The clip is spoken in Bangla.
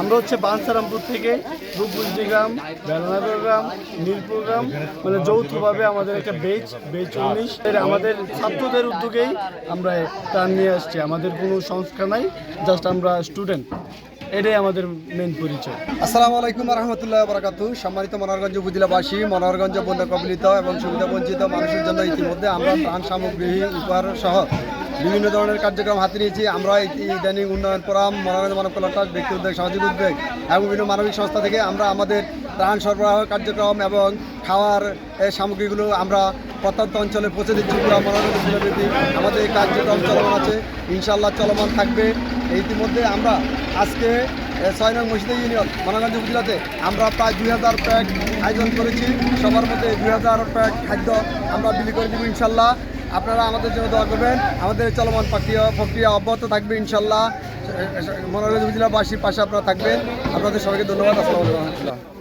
আমরা হচ্ছে বানসারামপুর থেকে রূপগুঞ্জি গ্রাম বেলনগর গ্রাম নীলপুর গ্রাম মানে যৌথভাবে আমাদের একটা বেচ বেচ উনিশ। আমাদের ছাত্রদের উদ্যোগেই আমরা টান নিয়ে আসছি। আমাদের কোনো সংস্থা নাই, জাস্ট আমরা স্টুডেন্ট। এটাই আমাদের মেন পরিচয়। আসসালামু আলাইকুম রহমতুল্লাহ বরাকাতু সম্মানিত মনোহরগঞ্জ উপজেলাবাসী, মনোহরগঞ্জ বন্যা কবলিত এবং সুবিধা বঞ্চিত মানুষের জন্য ইতিমধ্যে আমরা ত্রাণ সামগ্রী, উপহার সহ বিভিন্ন ধরনের কার্যক্রম হাতে নিয়েছি। আমরা ইদানিং উন্নয়ন ফোরাম মনোরঞ্জ মানব কল্যাণ ট্রাস্ট ব্যক্তি উদ্যোগ সামাজিক উদ্যোগ এবং বিভিন্ন মানবিক সংস্থা থেকে আমরা আমাদের ত্রাণ সরবরাহ কার্যক্রম এবং খাওয়ার সামগ্রীগুলো আমরা প্রত্যন্ত অঞ্চলে পৌঁছে দিচ্ছি। পুরো মনোরঞ্জন জেলাব্যাপী আমাদের এই কার্যক্রম চলমান আছে। ইনশাল্লাহ চলমান থাকবে। ইতিমধ্যে আমরা আজকে ছয় নং মসজিদ ইউনিয়ন মনোগঞ্জ উপজেলাতে আমরা প্রায় দুই হাজার প্যাক আয়োজন করেছি। সবার মধ্যে দুই হাজার প্যাক খাদ্য আমরা বিলি করে দেবো ইনশাল্লাহ আপনারা আমাদের জন্য দোয়া করবেন। আমাদের চলমান প্রক্রিয়া প্রক্রিয়া অব্যাহত থাকবে ইনশাল্লাহ। মনোরঞ্জন জেলাবাসীর পাশে আপনারা থাকবেন। আপনাদের সবাইকে ধন্যবাদ। আসসালামু আলাইকুম। রহমতুল্লাহ